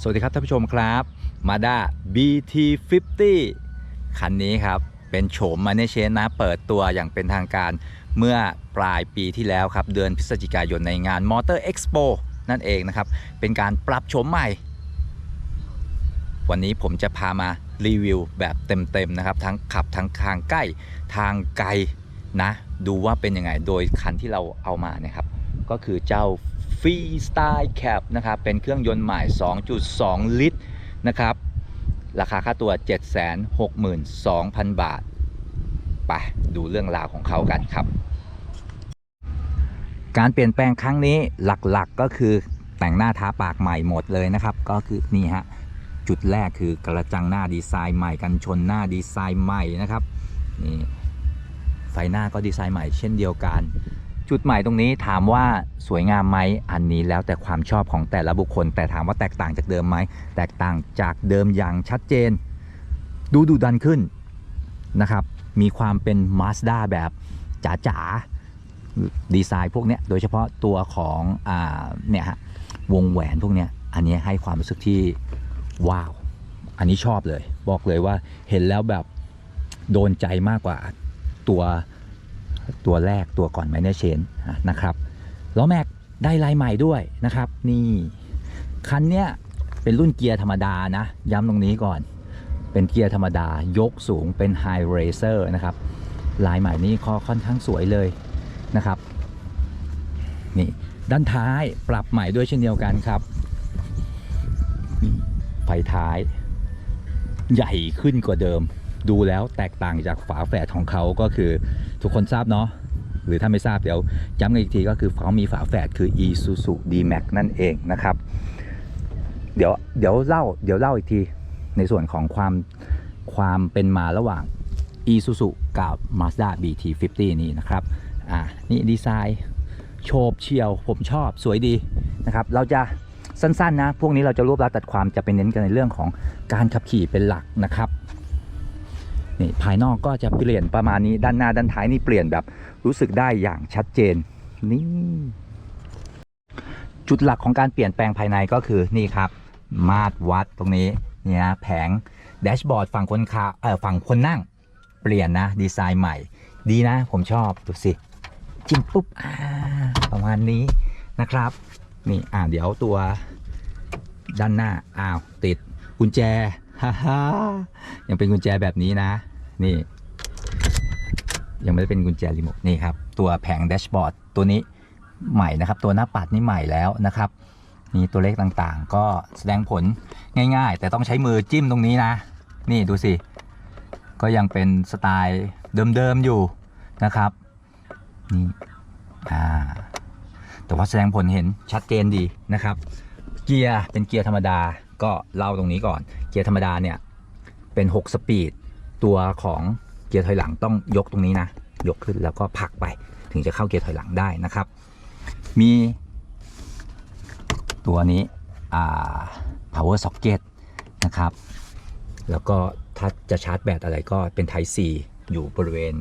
สวัสดีครับท่านผู้ชมครับ Mazda BT50 คันนี้ครับ เป็นโฉมมาเนเชนนะ เปิดตัวอย่างเป็นทางการเมื่อปลายปีที่แล้วครับ เดือนพฤศจิกายนในงาน Motor Expo นั่นเองนะครับ เป็นการปรับโฉมใหม่ วันนี้ผมจะพามารีวิวแบบเต็มๆนะครับ ทั้งขับทั้งทางใกล้ทางไกลนะ ดูว่าเป็นยังไง โดยคันที่เราเอามาเนี่ยครับ ก็คือเจ้า Freestyle Cap นะครับ เป็นเครื่องยนต์ใหม่ 2.2 ลิตรนะครับ ราคาค่าตัว 762,000 บาท ไป ดูเรื่องราวของเขากันครับ การเปลี่ยนแปลงครั้งนี้หลักๆก็คือแต่งหน้าทาปากใหม่หมดเลยนะครับ ก็คือนี่ฮะ จุดแรกคือกระจังหน้าดีไซน์ใหม่กันชนหน้าดีไซน์ใหม่นะครับนี่ไฟหน้าก็ดีไซน์ใหม่เช่นเดียวกัน จุดใหม่ตรงนี้ถามว่าสวยงามไหมอันนี้แล้วแต่ความชอบของแต่ละบุคคล แต่ถามว่าแตกต่างจากเดิมไหมแตกต่างจากเดิมอย่างชัดเจน ดูดุดันขึ้นนะครับมีความเป็น Mazda แบบจ๋าๆดีไซน์พวกเนี้ยโดยเฉพาะตัวของอ่าเนี่ยฮะวงแหวนพวกเนี้ยอันนี้ให้ความรู้สึกที่ว้าว อันนี้ชอบเลย บอกเลยว่าเห็นแล้วแบบโดนใจมากกว่าตัว ตัวแรกตัวก่อนไมเนเชนนะครับล้อแม็กได้ลายใหม่ด้วยนะครับ นี่คันเนี้ยเป็นรุ่นเกียร์ธรรมดานะ ย้ำตรงนี้ก่อน เป็นเกียร์ธรรมดายกสูงเป็น High Racer นะครับ ลายใหม่นี้ค่อนข้างสวยเลยนะครับ นี่ด้านท้ายปรับใหม่ด้วยเช่นเดียวกันครับ ไฟท้าย ใหญ่ขึ้นกว่าเดิม ดูแล้วแตกต่างจากฝาแฝดของเขาก็คือทุกคนทราบเนาะหรือถ้าไม่ทราบเดี๋ยวย้ำกันอีกทีก็คือเขามีฝาแฝดคือ Isuzu D-Max นั่นเองนะครับ เดี๋ยวเดี๋ยวเล่าเดี๋ยวเล่าอีกทีในส่วนของความความเป็นมาระหว่าง Isuzu กับ Mazda BT50 นี่นะครับอ่านี่ดีไซน์โฉบเฉียวผมชอบสวยดีนะครับ เราจะสั้นๆนะ พวกนี้เราจะรวบรัดตัดความจะเป็นเน้นกันในเรื่องของการขับขี่เป็นหลักนะครับ นี่ภายนอกก็จะเปลี่ยนประมาณนี้ด้านหน้าด้านท้ายนี่เปลี่ยนแบบรู้สึกได้อย่างชัดเจนนี่จุดหลักของการเปลี่ยนแปลงภายในก็คือนี่ครับ มาตรวัดตรงนี้เนี่ยนะแผงแดชบอร์ดฝั่งคนขับเออฝั่งคนนั่ง เปลี่ยนนะดีไซน์ใหม่ ดีนะ ผมชอบดูสิ จิ้มปุ๊บอ่าประมาณนี้นะครับ นี่อ่าเดี๋ยวตัวด้านหน้าอ้าวติดกุญแจ ฮ่าฮ่ายังเป็นกุญแจแบบนี้นะ นี่ ยังไม่ได้เป็นกุญแจรีโมทนี่ครับ ตัวแผงแดชบอร์ดตัวนี้ใหม่นะครับ ตัวหน้าปัดนี่ใหม่แล้วนะครับนี่ตัวเลขต่างๆ ก็แสดงผลง่ายๆ แต่ต้องใช้มือจิ้มตรงนี้นะ นี่ดูสิ ก็ยังเป็นสไตล์เดิมๆอยู่นะครับนี่อ่าแต่ว่าแสดงผลเห็นชัดเจนดีนะครับ เกียร์เป็นเกียร์ธรรมดา ก็เล่าตรงนี้ก่อน เกียร์ธรรมดาเนี่ยเป็น 6 สปีด ตัวของเกียร์ถอยหลังต้องยกตรงนี้นะ ยกขึ้นแล้วก็ผลักไป ถึงจะเข้าเกียร์ถอยหลังได้นะครับ มี ตัวนี้ power socket นะครับ แล้วก็ถ้าจะชาร์จแบตอะไรก็เป็น Type C อยู่บริเวณ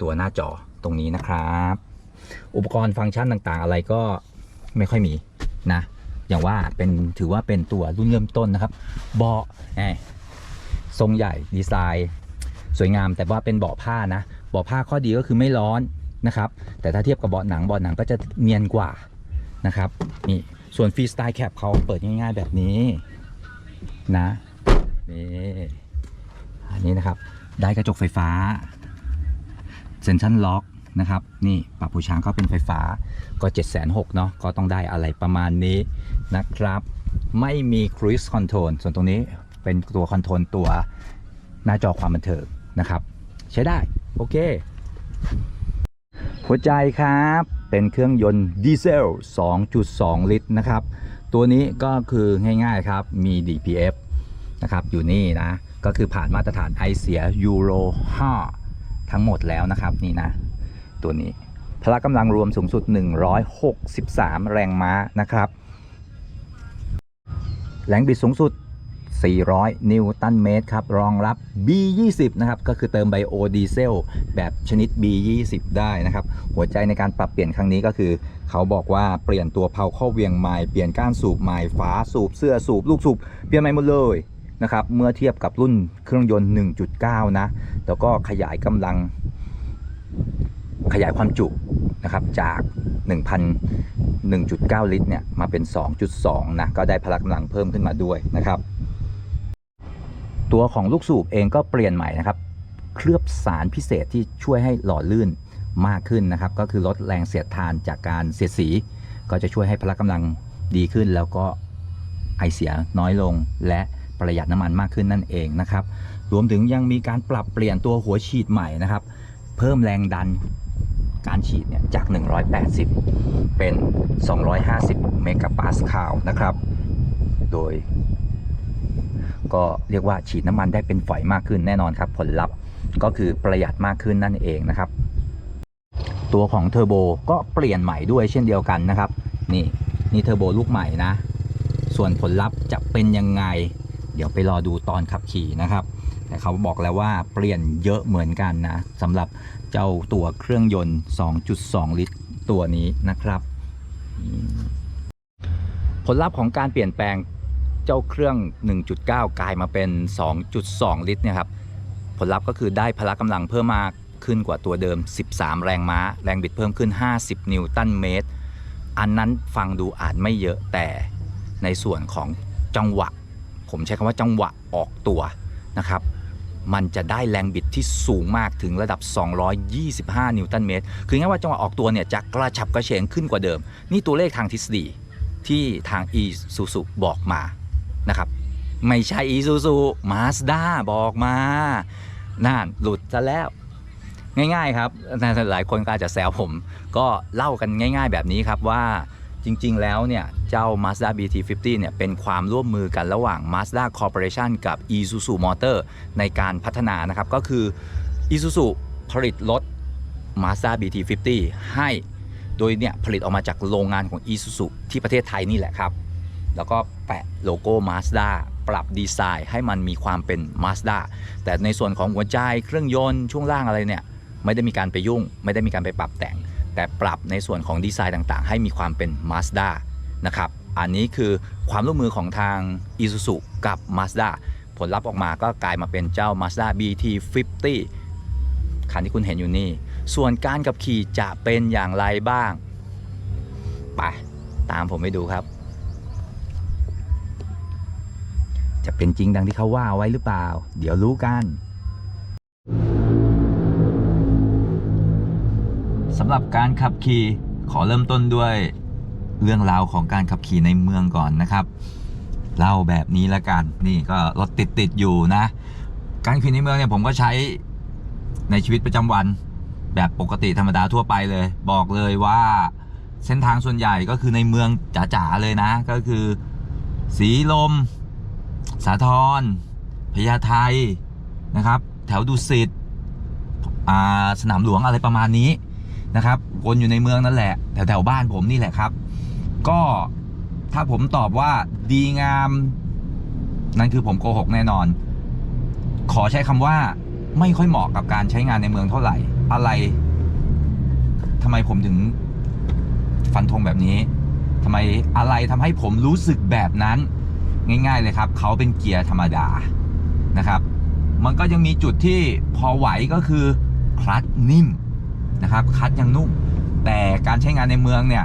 ตัวหน้าจอตรงนี้นะครับ อุปกรณ์ฟังก์ชันต่างๆอะไรก็ไม่ค่อยมีนะ อย่างว่าเป็นถือว่าเป็นตัวรุ่นเริ่มต้นนะครับ เบาะทรงใหญ่ดีไซน์ สวยงามแต่ว่าเป็นเบาะผ้านะเบาะผ้าข้อดีก็คือไม่ร้อนนะครับ แต่ถ้าเทียบกับเบาะหนังเบาะหนังก็จะเนียนกว่านะครับนี่ส่วนฟรีสไตล์แคปเขาเปิดง่ายๆแบบนี้นะนี่อันนี้นะครับได้กระจกไฟฟ้าเซนชันล็อกนะครับ นี่ปรับผู้ช้างก็เป็นไฟฟ้าก็ 7 6 0 0 0เนาะก็ต้องได้อะไรประมาณนี้ นะครับ ไม่มีครู i คอนโทรลส่วนตรงนี้เป็นตัวคอนโทรลตัวหน้าจอความบันเทิงนะครับ ใช้ได้ โอเค หัวใจครับ เป็นเครื่องยนต์ดีเซล 2.2 ลิตรนะครับ ตัวนี้ก็คือง่ายๆครับ มี DPF นะครับ อยู่นี่นะ ก็คือผ่านมาตรฐานไอเสียยูโร 5 ทั้งหมดแล้วนะครับ นี่นะ ตัวนี้พละกำลังรวมสูงสุด 163 แรงม้านะครับ แรงบิดสูงสุด 400 นิวตันเมตรครับ รองรับ B20 นะครับ ก็คือเติมไบโอดีเซลแบบชนิด B20 ได้นะครับ หัวใจในการปรับเปลี่ยนครั้งนี้ก็คือ เขาบอกว่าเปลี่ยนตัวเพาข้อเวียงใหม่เปลี่ยนก้านสูบใหม่ฝาสูบเสื้อสูบ ลูกสูบ เปลี่ยนใหม่หมดเลยนะครับ เมื่อเทียบกับรุ่นเครื่องยนต์ 1.9 นะ แล้วก็ขยายกำลัง ขยายความจุนะครับจาก1,000 1.9 ลิตรเนี่ยมาเป็น 2.2 นะก็ได้พละกำลังเพิ่มขึ้นมาด้วยนะครับ ตัวของลูกสูบเองก็เปลี่ยนใหม่นะครับ เคลือบสารพิเศษที่ช่วยให้หล่อลื่นมากขึ้นนะครับ ก็คือลดแรงเสียดทานจากการเสียดสี ก็จะช่วยให้พละกำลังดีขึ้น แล้วก็ไอเสียน้อยลงและประหยัดน้ำมันมากขึ้นนั่นเองนะครับ รวมถึงยังมีการปรับเปลี่ยนตัวหัวฉีดใหม่นะครับ เพิ่มแรงดัน การฉีดเนี่ยจาก 180 เป็น 250 เมกะปาสคาลนะครับ โดย ก็เรียกว่าฉีดน้ำมันได้เป็นฝอยมากขึ้นแน่นอนครับผลลัพธ์ก็คือประหยัดมากขึ้นนั่นเองนะครับ ตัวของเทอร์โบก็เปลี่ยนใหม่ด้วยเช่นเดียวกันนะครับ นี่นี่เทอร์โบลูกใหม่นะ ส่วนผลลัพธ์จะเป็นยังไง เดี๋ยวไปรอดูตอนขับขี่นะครับ แต่เขาบอกแล้วว่าเปลี่ยนเยอะเหมือนกันนะสำหรับเจ้าตัวเครื่องยนต์ 2.2 ลิตรตัวนี้นะครับ ผลลัพธ์ของการเปลี่ยนแปลงเจ้าเครื่อง 1.9 กลายมาเป็น 2.2 ลิตรเนี่ยครับผลลัพธ์ก็คือได้พละกำลังเพิ่มมากขึ้นกว่าตัวเดิม 13 แรงม้า แรงบิดเพิ่มขึ้น 50 นิวตันเมตร อันนั้นฟังดูอาจไม่เยอะแต่ในส่วนของจังหวะ ผมใช้คำว่าจังหวะออกตัวนะครับ มันจะได้แรงบิดที่สูงมากถึงระดับ 225 นิวตันเมตร คือง่ายว่าจังหวะออกตัวเนี่ยจะกระฉับกระเฉงขึ้นกว่าเดิม นี่ตัวเลขทางทฤษฎีที่ทาง e s u s u บอกมานะครับ ไม่ใช่ e s u s u Mazda บอกมา น่านหลุดซะแล้ว ง่ายๆครับ หลายคนก็อาจจะแซวผม ก็เล่ากันง่าย ๆ แบบนี้ครับว่า จริงๆ แล้วเนี่ย เจ้า Mazda BT50 เนี่ย เป็นความร่วมมือกันระหว่าง Mazda Corporation กับ Isuzu Motor ในการพัฒนานะครับ ก็คือ Isuzu ผลิตรถ Mazda BT50 ให้ โดยเนี่ย ผลิตออกมาจากโรงงานของ Isuzu ที่ประเทศไทยนี่แหละครับ แล้วก็แปะโลโก้ Mazda ปรับดีไซน์ให้มันมีความเป็น Mazda แต่ในส่วนของหัวใจเครื่องยนต์ช่วงล่างอะไรเนี่ยไม่ได้มีการไปยุ่ง ไม่ได้มีการไปปรับแต่ง แต่ปรับในส่วนของดีไซน์ต่างๆ ให้มีความเป็น Mazda นะครับ อันนี้คือความร่วมมือของทาง Isuzu กับ Mazda ผลลัพธ์ออกมาก็กลายมาเป็นเจ้า Mazda BT50 คันที่คุณเห็นอยู่นี่ ส่วนการขับขี่จะเป็นอย่างไรบ้าง ไป ตามผมไปดูครับ จะเป็นจริงดังที่เขาว่าไว้หรือเปล่า เดี๋ยวรู้กัน สำหรับการขับขี่ขอเริ่มต้นด้วยเรื่องราวของการขับขี่ในเมืองก่อนนะครับเล่าแบบนี้ละกันนี่ก็รถติดติดอยู่นะ การขี่ในเมืองเนี่ยผมก็ใช้ในชีวิตประจำวัน แบบปกติธรรมดาทั่วไปเลย บอกเลยว่าเส้นทางส่วนใหญ่ก็คือในเมืองจ๋าๆเลยนะ ก็คือ สีลม สาทรพญาไทนะครับ แถวดุสิตสนามหลวงอะไรประมาณนี้ นะครับวนอยู่ในเมืองนั่นแหละแถวแถวๆบ้านผมนี่แหละครับ ก็ถ้าผมตอบว่าดีงาม นั่นคือผมโกหกแน่นอน ขอใช้คำว่า ไม่ค่อยเหมาะกับการใช้งานในเมืองเท่าไหร่ อะไรทำไมผมถึงฟันธงแบบนี้ทำไมอะไรทำให้ผมรู้สึกแบบนั้นง่ายๆเลยครับ เขาเป็นเกียร์ธรรมดานะครับ มันก็ยังมีจุดที่พอไหวก็คือคลัตช์นิ่ม นะครับคลัตช์ยังนุ่มแต่การใช้งานในเมืองเนี่ย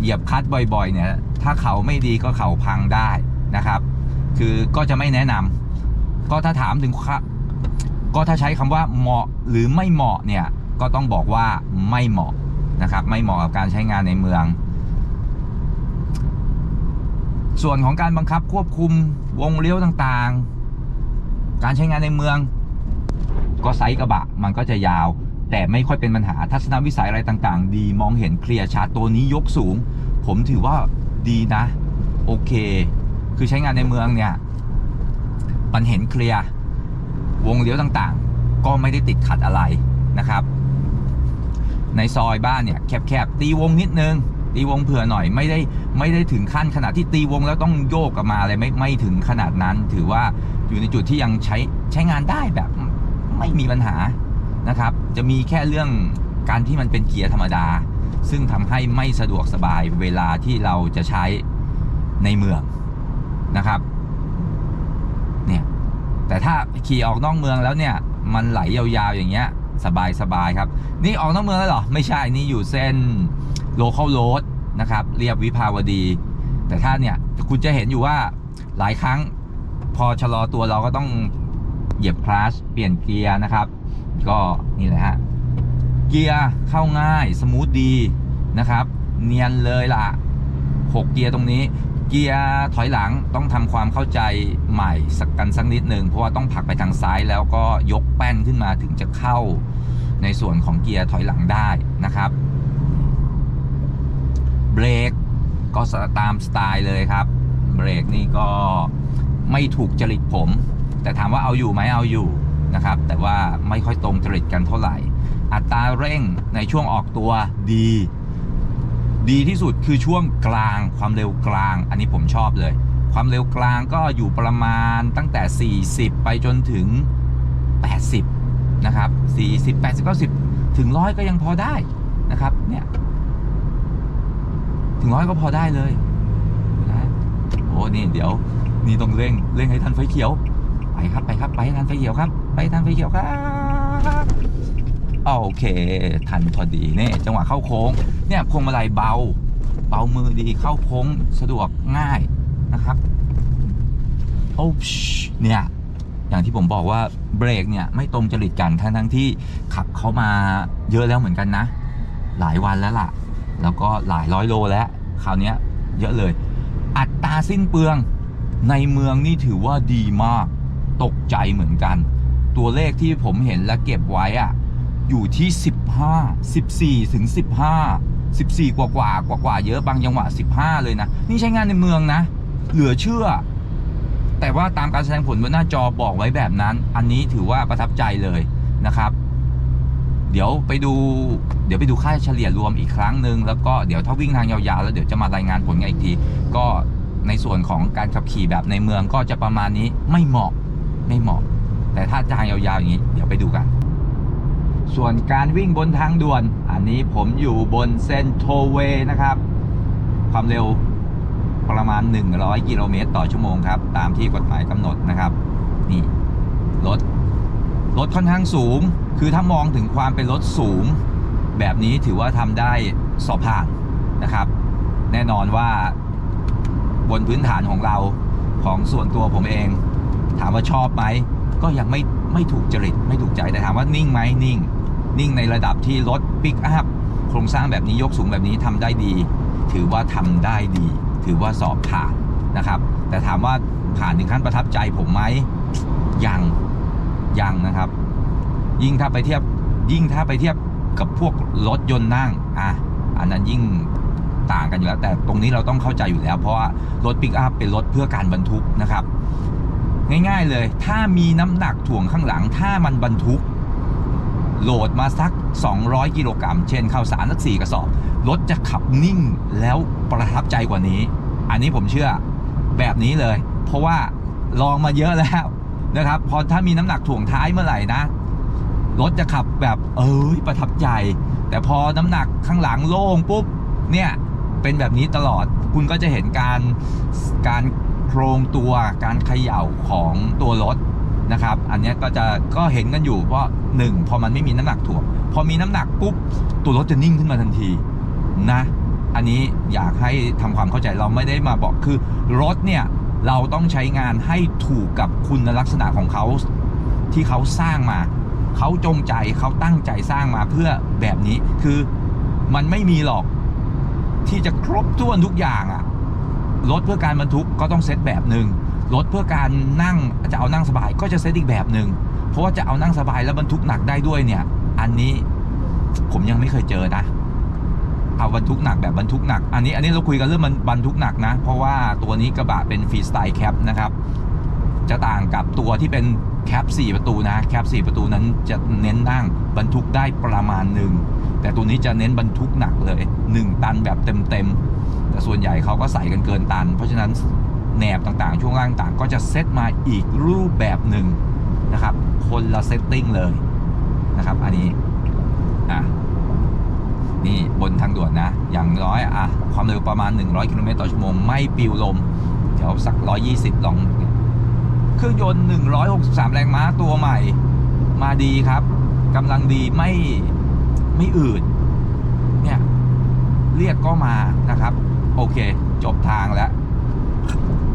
เหยียบคลัตช์บ่อยๆเนี่ยถ้าเขาไม่ดีก็เขาพังได้นะครับ คือก็จะไม่แนะนำก็ถ้าถามถึงครับก็ถ้าใช้คำว่าเหมาะหรือไม่เหมาะเนี่ยก็ต้องบอกว่าไม่เหมาะนะครับ ไม่เหมาะกับการใช้งานในเมือง ส่วนของการบังคับควบคุมวงเลี้ยวต่างๆ การใช้งานในเมือง ก็ไซส์กระบะมันก็จะยาว แต่ไม่ค่อยเป็นปัญหาทัศนวิสัยอะไรต่างๆ ดีมองเห็นเคลียร์ชัดตัวนี้ยกสูง ผมถือว่าดีนะ โอเค คือใช้งานในเมืองเนี่ยมันเห็นเคลียร์วงเลี้ยวต่างๆ ก็ไม่ได้ติดขัดอะไรนะครับ ในซอยบ้านเนี่ยแคบๆตีวงนิดนึงตีวงเผื่อหน่อยไม่ได้ไม่ได้ถึงขั้นขนาดที่ตีวงแล้วต้องโยกกลับมาอะไรไม่ไม่ถึงขนาดนั้น ถือว่าอยู่ในจุดที่ยังใช้ใช้งานได้แบบไม่มีปัญหา นะครับ จะมีแค่เรื่องการที่มันเป็นเกียร์ธรรมดา ซึ่งทำให้ไม่สะดวกสบายเวลาที่เราจะใช้ในเมืองนะครับเนี่ยแต่ถ้าขี่ออกนอกเมืองแล้วเนี่ย มันไหลยาวๆอย่างเงี้ยสบายสบายครับ นี่ออกนอกเมืองแล้วเหรอ ไม่ใช่นี่อยู่เส้น local road นะครับเรียบวิภาวดี แต่ถ้าเนี่ยคุณจะเห็นอยู่ว่าหลายครั้งพอชะลอตัวเราก็ต้องเหยียบคลาสเปลี่ยนเกียร์นะครับ ก็นี่แหละฮะ เกียร์เข้าง่ายสมูทดีนะครับ เนียนเลยล่ะ 6 เกียร์ตรงนี้ เกียร์ถอยหลังต้องทำความเข้าใจใหม่สักกันสักนิดหนึ่งเพราะว่าต้องผลักไปทางซ้ายแล้วก็ยกแป้นขึ้นมาถึงจะเข้าในส่วนของเกียร์ถอยหลังได้นะครับ เบรกก็ตามสไตล์เลยครับ เบรกนี่ก็ไม่ถูกจริตผม แต่ถามว่าเอาอยู่ไหมเอาอยู่ นะครับ แต่ว่าไม่ค่อยตรงจริตกันเท่าไหร่ อัตราเร่งในช่วงออกตัวดี ดีที่สุดคือช่วงกลางความเร็วกลาง อันนี้ผมชอบเลย ความเร็วกลางก็อยู่ประมาณตั้งแต่ 40 ไปจนถึง 80 นะครับ 40 80 90 ถึงร้อยก็ยังพอได้นะครับเนี่ยถึงร้อยก็พอได้เลยนะโอ้นี่เดี๋ยวนี่ต้องเร่งเร่งให้ทันไฟเขียว ไปครับไปครับไปให้ทันไฟเขียวครับ ไปทันไฟเขียวครับโอเค ทันพอดีเนี่ยจังหวะเข้าโค้งเนี่ยพวงมาลัยเบา เบามือดีเข้าโค้งสะดวกง่ายนะครับโอ้ชเนี่ยอย่างที่ผมบอกว่าเบรกเนี่ยไม่ตรงจริตกันทั้งทั้งที่ขับเข้ามาเยอะแล้วเหมือนกันนะ หลายวันแล้วล่ะ แล้วก็หลายร้อยโลแล้วคราวนี้เยอะเลย อัตราสิ้นเปลืองในเมืองนี่ถือว่าดีมาก ตกใจเหมือนกัน ตัวเลขที่ผมเห็นและเก็บไว้อะอยู่ที่ 15 14 ถึง 15 14 กว่ากว่ากว่ากว่าเยอะบางจังหวะ 15 เลยนะ นี่ใช้งานในเมืองนะ เหลือเชื่อ แต่ว่าตามการแสดงผลบนหน้าจอบอกไว้แบบนั้น อันนี้ถือว่าประทับใจเลยนะครับ เดี๋ยวไปดู เดี๋ยวไปดูค่าเฉลี่ยรวมอีกครั้งหนึ่งแล้วก็เดี๋ยวถ้าวิ่งทางยาวๆ แล้วเดี๋ยวจะมารายงานผลกันอีกที ก็ในส่วนของการขับขี่แบบในเมืองก็จะประมาณนี้ไม่เหมาะ ไม่เหมาะ แต่ถ้าทางยาวๆอย่างนี้ เดี๋ยวไปดูกัน ส่วนการวิ่งบนทางด่วน อันนี้ผมอยู่บนเส้นโทเวย์นะครับ ความเร็วประมาณ 100 กิโลเมตรต่อชั่วโมงครับ ตามที่กฎหมายกำหนดนะครับ นี่รถรถค่อนข้างสูง คือถ้ามองถึงความเป็นรถสูง แบบนี้ถือว่าทำได้สอบผ่านนะครับ แน่นอนว่าบนพื้นฐานของเราของส่วนตัวผมเอง ถามว่าชอบไหมก็ยังไม่ไม่ถูกจริตไม่ถูกใจแต่ถามว่านิ่งไหมนิ่ง นิ่งในระดับที่รถปิกอัพโครงสร้างแบบนี้ยกสูงแบบนี้ทำได้ดี ถือว่าทำได้ดี ถือว่าสอบผ่านนะครับ แต่ถามว่าผ่านถึงขั้นประทับใจผมไหมยังยังนะครับ ยิ่งถ้าไปเทียบยิ่งถ้าไปเทียบกับพวกรถยนต์นั่งอะอันนั้นยิ่งต่างกันอยู่แล้วแต่ตรงนี้เราต้องเข้าใจอยู่แล้ว เพราะว่ารถปิกอัพเป็นรถเพื่อการบรรทุกนะครับ ง่าย ๆ เลย ถ้ามีน้ำหนักถ่วงข้างหลัง ถ้ามันบรรทุก โหลดมาสัก 200 กิโลกรัม เช่นข้าวสารสักสี่กระสอบ รถจะขับนิ่งแล้วประทับใจกว่านี้ อันนี้ผมเชื่อแบบนี้เลย เพราะว่าลองมาเยอะแล้วนะครับ พอถ้ามีน้ำหนักถ่วงท้ายเมื่อไหร่นะ รถจะขับแบบเอ้ยประทับใจ แต่พอน้ำหนักข้างหลังโล่งปุ๊บ เนี่ยเป็นแบบนี้ตลอด คุณก็จะเห็นการการ โครงตัวการเขย่าของตัวรถนะครับ อันนี้ก็จะก็เห็นกันอยู่เพราะหนึ่งพอมันไม่มีน้ำหนักถ่วงพอมีน้ำหนักปุ๊บตัวรถจะนิ่งขึ้นมาทันทีนะ อันนี้อยากให้ทำความเข้าใจเราไม่ได้มาบอกคือรถเนี่ยเราต้องใช้งานให้ถูกกับคุณลักษณะของเขาที่เขาสร้างมา เขาจงใจเขาตั้งใจสร้างมาเพื่อแบบนี้คือมันไม่มีหรอกที่จะครบถ้วนทุกอย่างอะ รถเพื่อการบรรทุกก็ต้องเซตแบบหนึ่งรถเพื่อการนั่งจะเอานั่งสบายก็จะเซตอีกแบบหนึ่งเพราะว่าจะเอานั่งสบายแล้วบรรทุกหนักได้ด้วยเนี่ย อันนี้ผมยังไม่เคยเจอนะ เอาบรรทุกหนักแบบบรรทุกหนัก อันนี้อันนี้เราคุยกันเรื่องบรรทุกหนักนะ เพราะว่าตัวนี้กระบะเป็นฟรีสไตล์แคปนะครับ จะต่างกับตัวที่เป็นแคป 4 ประตูนะ แคป 4 ประตูนั้นจะเน้นนั่งบรรทุกได้ประมาณหนึ่ง แต่ตัวนี้จะเน้นบรรทุกหนักเลย 1 ตันแบบเต็มๆ แต่ส่วนใหญ่เขาก็ใส่กันเกินตัน เพราะฉะนั้นแหนบต่างๆ ช่วงล่างต่างก็จะเซตมาอีกรูปแบบหนึ่งนะครับ คนละเซตติ้งเลยนะครับ อันนี้ อะ นี่บนทางด่วนนะ อย่างน้อย อะ ความเร็วประมาณ 100 กิโลเมตรต่อชั่วโมง ไม่ปิวลม เดี๋ยวสัก 120 ลอง เครื่องยนต์ 163 แรงม้าตัวใหม่ มาดีครับกำลังดีไม่ไม่อืดเนี่ยเรียกก็มานะครับ โอเค จบทางแล้ว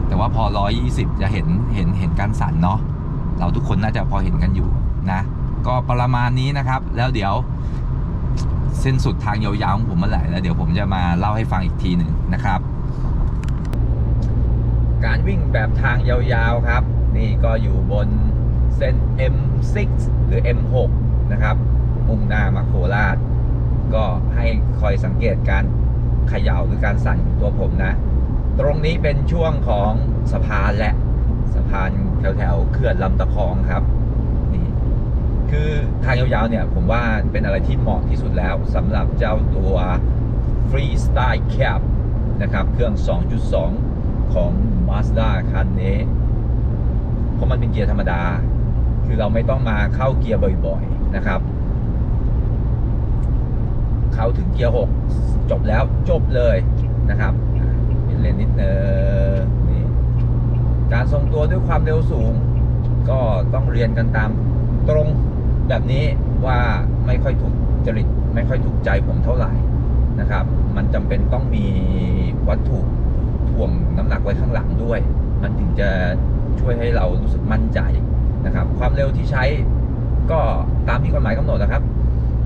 แต่ว่าพอ 120 จะเห็นเห็นเห็นการสั่นเนาะเราทุกคนน่าจะพอเห็นกันอยู่นะ ก็ประมาณนี้นะครับ แล้วเดี๋ยวเส้นสุดทางยาวๆของผมเมื่อไหร่แล้วเดี๋ยวผมจะมาเล่าให้ฟังอีกทีหนึ่งนะครับ การวิ่งแบบทางยาวๆครับ นี่ก็อยู่บนเส้น M6 หรือ M6 นะครับ มุ่งหน้ามาโคราช ก็ให้คอยสังเกตการเขย่าหรือการสั่นของตัวผมนะ ตรงนี้เป็นช่วงของสะพานและสะพานแถวๆเขื่อนลำตะคองครับนี่คือทางยาวๆเนี่ยผมว่าเป็นอะไรที่เหมาะที่สุดแล้วสำหรับเจ้าตัว Freestyle Cap นะครับ เครื่อง 2.2 ของ Mazda คันนี้ เพราะมันเป็นเกียร์ธรรมดา คือเราไม่ต้องมาเข้าเกียร์บ่อยๆนะครับ เข้าถึงเกียร์6จบแล้วจบเลยนะครับเป็นเลนนิดเนงนี่การทรงตัวด้วยความเร็วสูง ก็ต้องเรียนกันตามตรงแบบนี้ว่าไม่ค่อยถูกจริตไม่ค่อยถูกใจผมเท่าไหร่นะครับ มันจำเป็นต้องมีวัตถุถ่วงน้ำหนักไว้ข้างหลังด้วย มันถึงจะ ช่วยให้เรารู้สึกมั่นใจนะครับ ความเร็วที่ใช้ก็ตามที่กฎหมายกำหนดนะครับ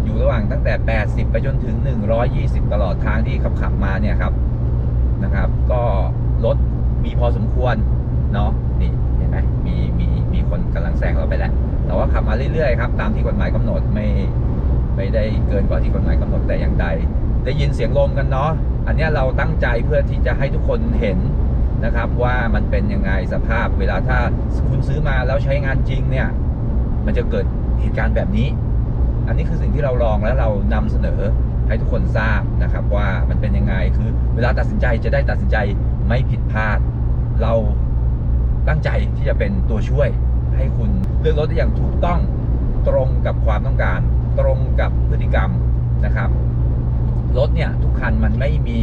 อยู่ระหว่างตั้งแต่ 80 ไปจนถึง 120 ตลอดทางที่ขับขับมาเนี่ยครับนะครับ ก็รถมีพอสมควรเนาะนี่เห็นไหมมีมีมีคนกำลังแซงเราไปแล้วแต่ว่าขับมาเรื่อยๆครับตามที่กฎหมายกำหนดไม่ไม่ได้เกินกว่าที่กฎหมายกำหนดแต่อย่างใดได้ยินเสียงลมกันเนาะอันนี้เราตั้งใจเพื่อที่จะให้ทุกคนเห็น นะครับว่ามันเป็นยังไงสภาพเวลาถ้าคุณซื้อมาแล้วใช้งานจริงเนี่ย มันจะเกิดเหตุการณ์แบบนี้ อันนี้คือสิ่งที่เราลองแล้วเรานำเสนอให้ทุกคนทราบนะครับว่ามันเป็นยังไงคือเวลาตัดสินใจจะได้ตัดสินใจไม่ผิดพลาด เราตั้งใจที่จะเป็นตัวช่วยให้คุณเลือกรถได้อย่างถูกต้องตรงกับความต้องการ ตรงกับพฤติกรรมนะครับรถเนี่ยทุกคันมันไม่มี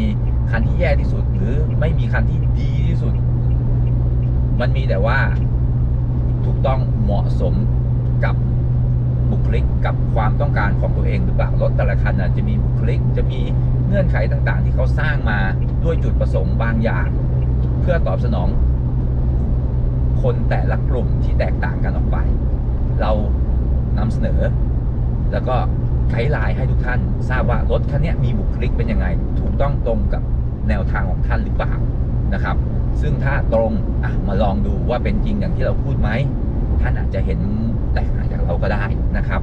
คันที่แย่ที่สุด หรือไม่มีคันที่ดีที่สุด มันมีแต่ว่าถูกต้องเหมาะสมกับบุคลิกกับความต้องการของตัวเองหรือเปล่ารถแต่ละคันนะจะมีบุคลิกจะมีเงื่อนไขต่างๆ ที่เขาสร้างมาด้วยจุดประสงค์บางอย่าง เพื่อตอบสนอง คนแต่ละกลุ่มที่แตกต่างกันออกไป เรานำเสนอ แล้วก็ไกด์ไลน์ให้ทุกท่าน ทราบว่ารถคันนี้มีบุคลิกเป็นยังไง ถูกต้องตรงกับ แนวทางของท่านหรือเปล่านะครับ ซึ่งถ้าตรงอะมาลองดูว่าเป็นจริงอย่างที่เราพูดไหมท่านอาจจะเห็นแตกต่างจากเราก็ได้นะครับ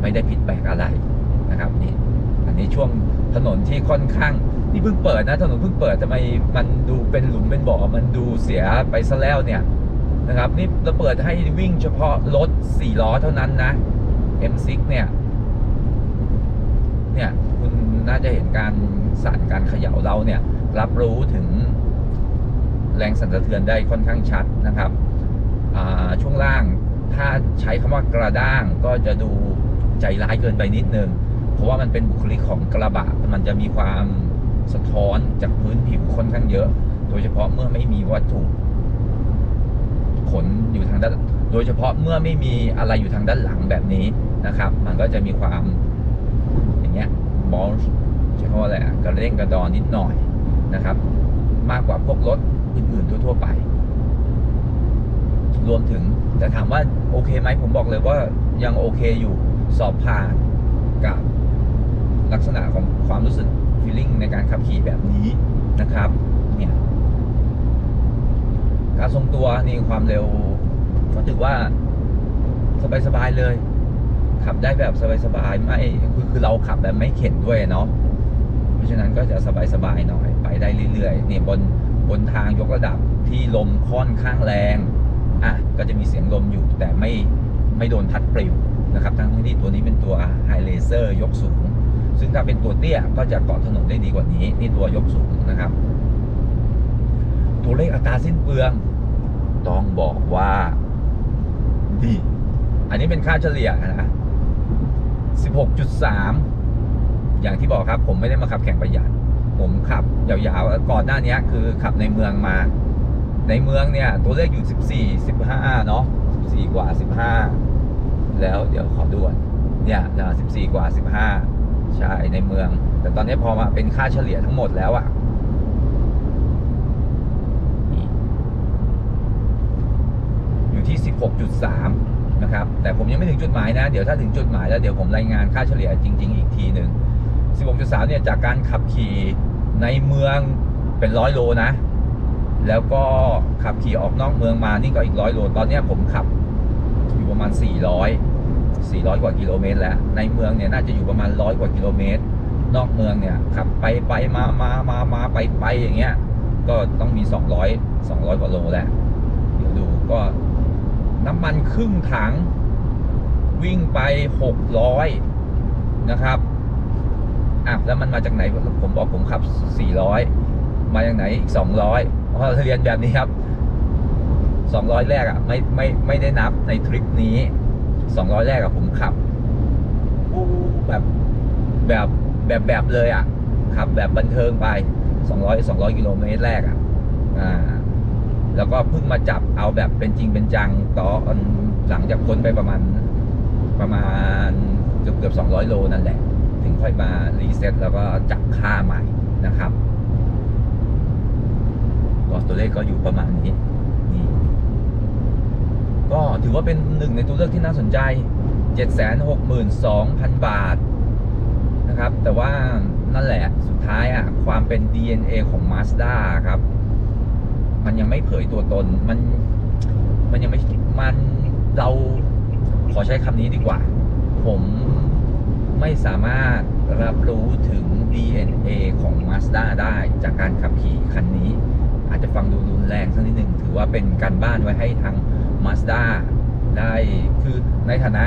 ไม่ได้ผิดแปลกอะไรนะครับนี่อันนี้ช่วงถนนที่ค่อนข้างนี่เพิ่งเปิดนะถนนเพิ่งเปิดทำไมมันดูเป็นหลุมเป็นบ่อมันดูเสียไปซะแล้วเนี่ยนะครับนี่เราเปิดให้วิ่งเฉพาะรถ4ล้อเท่านั้นนะ M6 เนี่ยเนี่ยคุณน่าจะเห็นการสั่นการเขย่าเราเนี่ย รับรู้ถึงแรงสั่นสะเทือนได้ค่อนข้างชัดนะครับช่วงล่างถ้าใช้คำว่ากระด้างก็จะดูใจร้ายเกินไปนิดนึง เพราะว่ามันเป็นบุคลิกของกระบะ มันจะมีความสะท้อนจากพื้นผิวค่อนข้างเยอะ โดยเฉพาะเมื่อไม่มีวัตถุขนอยู่ทางด้าน โดยเฉพาะเมื่อไม่มีอะไรอยู่ทางด้านหลังแบบนี้นะครับ มันก็จะมีความอย่างเงี้ยบอลใช้คำว่าอะไรกระเด้งกระดอนนิดหน่อย นะครับ มากกว่าพวกรถอื่นๆทั่ว ๆ ไป รวมถึงแต่ถามว่าโอเคไหมผมบอกเลยว่ายังโอเคอยู่สอบผ่านกับลักษณะของความรู้สึก feeling ในการขับขี่แบบนี้นะครับเนี่ยการทรงตัวนี่ความเร็วก็ถือว่าสบายๆเลย ขับได้แบบสบายๆไม่คือคือเราขับแบบไม่เข็นด้วยเนาะเพราะฉะนั้นก็จะสบายๆหน่อย ไปได้เรื่อยๆเนี่ยบนบนทางยกระดับที่ลมค่อนข้างแรงอะก็จะมีเสียงลมอยู่แต่ไม่ไม่โดนพัดปลิวนะครับทั้งที่ตัวนี้เป็นตัวไฮเลเซอร์ยกสูง ซึ่งถ้าเป็นตัวเตี้ยก็จะเกาะถนนได้ดีกว่านี้ นี่ตัวยกสูงนะครับ ตัวเลขอัตราสิ้นเปลือง ต้องบอกว่าดีอันนี้เป็นค่าเฉลี่ยนะ16.3 อย่างที่บอกครับผมไม่ได้มาขับแข่งประหยัด ผมขับยาวๆ ก่อนหน้านี้คือขับในเมืองมา ในเมืองเนี่ย ตัวเลขอยู่ 14 15 เนาะ14 กว่า 15 แล้วเดี๋ยวขอดูก่อนเนี่ยนะ14 กว่า 15 ใช่ ในเมือง แต่ตอนนี้พอมาเป็นค่าเฉลี่ยทั้งหมดแล้วอะอยู่ที่ 16.3 นะครับ แต่ผมยังไม่ถึงจุดหมายนะ เดี๋ยวถ้าถึงจุดหมายแล้วเดี๋ยวผมรายงานค่าเฉลี่ยจริง ๆ อีกทีหนึ่ง16.3 เนี่ย จากการขับขี่ ในเมืองเป็นร้อยโลนะ แล้วก็ขับขี่ออกนอกเมืองมานี่ก็อีกร้อยโล ตอนนี้ผมขับอยู่ประมาณ 400 400 กว่ากิโลเมตรแล้ว ในเมืองเนี่ยน่าจะอยู่ประมาณร้อยกว่ากิโลเมตร นอกเมืองเนี่ยขับไปไปมามามามาไปไปอย่างเงี้ย ก็ต้องมี 200 200 กว่าโลแล้ว เดี๋ยวดูก็น้ำมันครึ่งถังวิ่งไป 600 นะครับ อะแล้วมันมาจากไหนผมบอกผมขับ 400 มาจากไหนอีก 200 เพราะเรียนแบบนี้ครับ 200 แรกอะไม่ไม่ไม่ได้นับในทริปนี้ 200 แรกอะผมขับกูแบบแบบแบบแบบเลยอะขับแบบบันเทิงไป 200 200 กิโลเมตรแรกอะอ่าแล้วก็เพิ่งมาจับเอาแบบเป็นจริงเป็นจังตอนหลังจากพ้นไปประมาณประมาณเกือบเกือบ200 โลนั่นแหละ ถึงค่อยมารีเซ็ตแล้วก็จับค่าใหม่นะครับก็ตัวเลขก็อยู่ประมาณนี้นี่ก็ถือว่าเป็นหนึ่งในตัวเลือกที่น่าสนใจ 762,000 บาทนะครับ แต่ว่านั่นแหละสุดท้ายอะความเป็น DNA ของ Mazda ครับ มันยังไม่เผยตัวตน มันมันยังไม่มันเราขอใช้คำนี้ดีกว่า ผม ไม่สามารถรับรู้ถึง DNA ของ Mazda ได้จากการขับขี่คันนี้ อาจจะฟังดูรุนแรงสักนิดหนึ่งถือว่าเป็นการบ้านไว้ให้ทาง Mazda ได้คือในฐานะ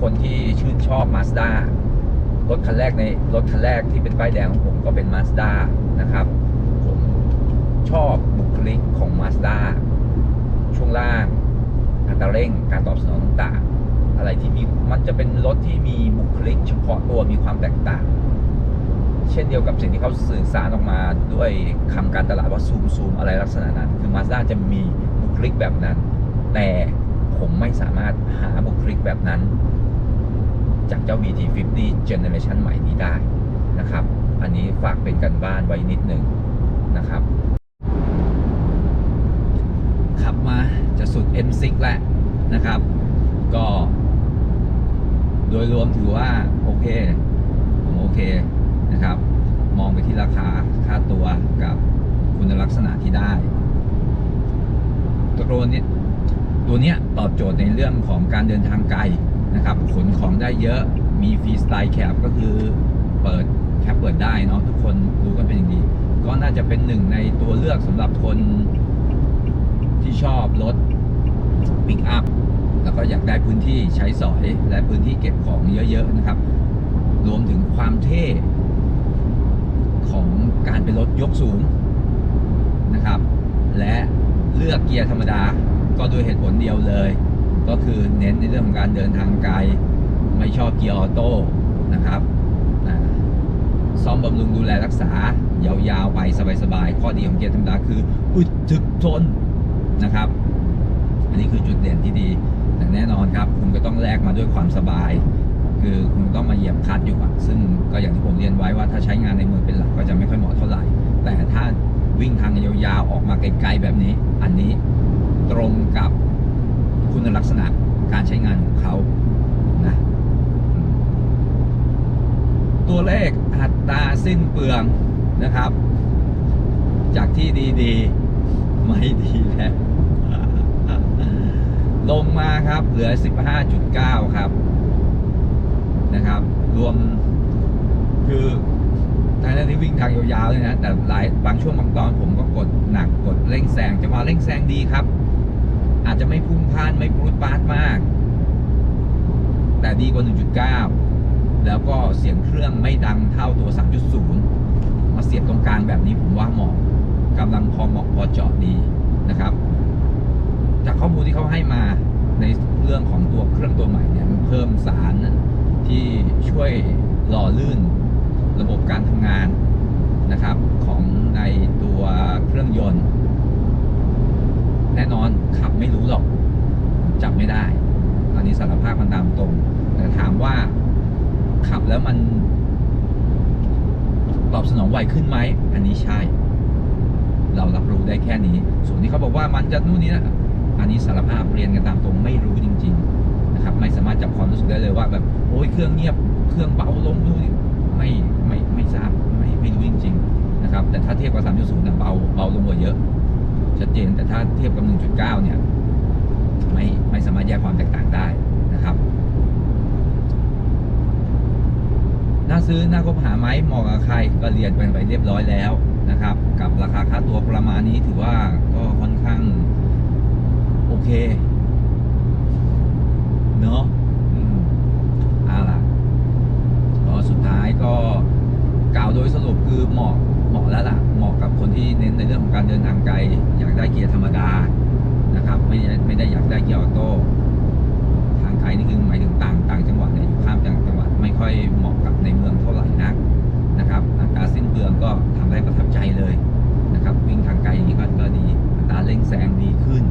คนที่ชื่นชอบ Mazda รถคันแรกในรถคันแรกที่เป็นป้ายแดงของผมก็เป็น Mazda นะครับ ผมชอบบุคลิกของ Mazda ช่วงล่างอัตราเร่งการตอบสนองต่าง อะไรที่มีมันจะเป็นรถที่มีบุคลิกเฉพาะตัวมีความแตกต่าง เช่นเดียวกับสิ่งที่เขาสื่อสารออกมาด้วยคำการตลาดว่าซูมซูมอะไรลักษณะนั้น คือ Mazda จะมีบุคลิกแบบนั้น แต่ผมไม่สามารถหาบุคลิกแบบนั้น จากเจ้า BT50 Generation ใหม่นี้ได้นะครับ อันนี้ฝากเป็นกันบ้านไว้นิดหนึ่งนะครับ ขับมาจะสุด M6 แล้วนะครับ ก็ โดยรวมถือว่าโอเคผมโอเคนะครับ มองไปที่ราคาค่าตัวกับคุณลักษณะที่ได้ตัวนี้ตัวนี้ตอบโจทย์ในเรื่องของการเดินทางไกลนะครับขนของได้เยอะมีฟรีสไตล์แคปก็คือเปิดแคปเปิดได้เนาะทุกคนรู้กันเป็นอย่างดี ก็น่าจะเป็นหนึ่งในตัวเลือกสำหรับคนที่ชอบรถปิกอัพ แล้วก็อยากได้พื้นที่ใช้สอยและพื้นที่เก็บของเยอะ ๆ นะครับ รวมถึงความเท่ของการเป็นรถยกสูงนะครับ และเลือกเกียร์ธรรมดาก็ด้วยเหตุผลเดียวเลย ก็คือเน้นในเรื่องของการเดินทางไกล ไม่ชอบเกียร์ออโต้นะครับนะซ่อมบำรุงดูแลรักษายาวๆไปสบายๆ ข้อดีของเกียร์ธรรมดาคืออึดถึกทนนะครับ อันนี้คือจุดเด่นที่ดี แต่แน่นอนครับ คุณก็ต้องแลกมาด้วยความสบาย คือคุณต้องมาเหยียบคัดอยู่อะซึ่งก็อย่างที่ผมเรียนไว้ว่าถ้าใช้งานในเมืองเป็นหลักก็จะไม่ค่อยเหมาะเท่าไหร่ แต่ถ้าวิ่งทางยาวๆออกมาไกลๆแบบนี้ อันนี้ตรงกับคุณลักษณะการใช้งานของเขานะตัวเลขอัตราสิ้นเปลืองนะครับ จากที่ดีๆ ไม่ดีแล้ว ลงมาครับ เหลือ 15.9 ครับ นะครับ รวมคือทางที่วิ่งทางยาวๆเลยนะ แต่หลายบางช่วงบางตอนผมก็กดหนักกดเร่งแซงจังหวะเร่งแซงดีครับ อาจจะไม่พุ่งพ่านไม่ปรูดปราดมาก แต่ดีกว่า 1.9 แล้วก็เสียงเครื่องไม่ดังเท่าตัว 3.0 มาเสียบตรงกลางแบบนี้ผมว่าเหมาะกำลังพอเหมาะพอเจาะดีนะครับ จากข้อมูลที่เขาให้มาในเรื่องของตัวเครื่องตัวใหม่เนี่ยมันเพิ่มสารที่ช่วยหล่อลื่นระบบการทำงานนะครับของในตัวเครื่องยนต์ แน่นอนขับไม่รู้หรอกจับไม่ได้อันนี้สารภาพมันตามตรง แต่ถามว่าขับแล้วมันตอบสนองไวขึ้นไหม อันนี้ใช่ เรารับรู้ได้แค่นี้ ส่วนที่เขาบอกว่ามันจะนู่นนี่นะ อันนี้สารภาพเรียนกันตามตรงไม่รู้จริง ๆนะครับ ไม่สามารถจับความรู้สึกได้เลยว่าแบบโอ้ยเครื่องเงียบเครื่องเบาลงนู่นนี่ไม่ไม่ไม่ทราบไม่ไม่รู้จริง ๆ นะครับ แต่ถ้าเทียบกับ3.0เนี่ยเบาเบาลงกว่าเยอะ ชัดเจนแต่ถ้าเทียบกับ 1.9 เนี่ยไม่ไม่สามารถแยกความแตกต่างได้นะครับน่าซื้อน่าคบหาไหมเหมาะกับใครก็เรียนไปไปเรียบร้อยแล้วนะครับ กับราคาค่าตัวประมาณนี้ถือว่าก็ค่อน เค เนอะอืมเอาล่ะก็สุดท้ายก็กล่าวโดยสรุปคือเหมาะเหมาะแล้วล่ะ เหมาะกับคนที่เน้นในเรื่องของการเดินทางไกล อยากได้เกียร์ธรรมดานะครับ ไม่ได้ไม่ได้อยากได้เกียร์ออโต้ทางไกลนี่คือหมายถึงต่างต่างจังหวัดเนี่ยอยู่ข้ามต่างจังหวัดไม่ค่อยเหมาะกับในเมืองเท่าไหร่นักนะครับอัตราสิ้นเปลืองก็ทำได้ประทับใจเลยนะครับ วิ่งทางไกลอย่างนี้ก็ก็ดีอัตราเร่งแซงดีขึ้น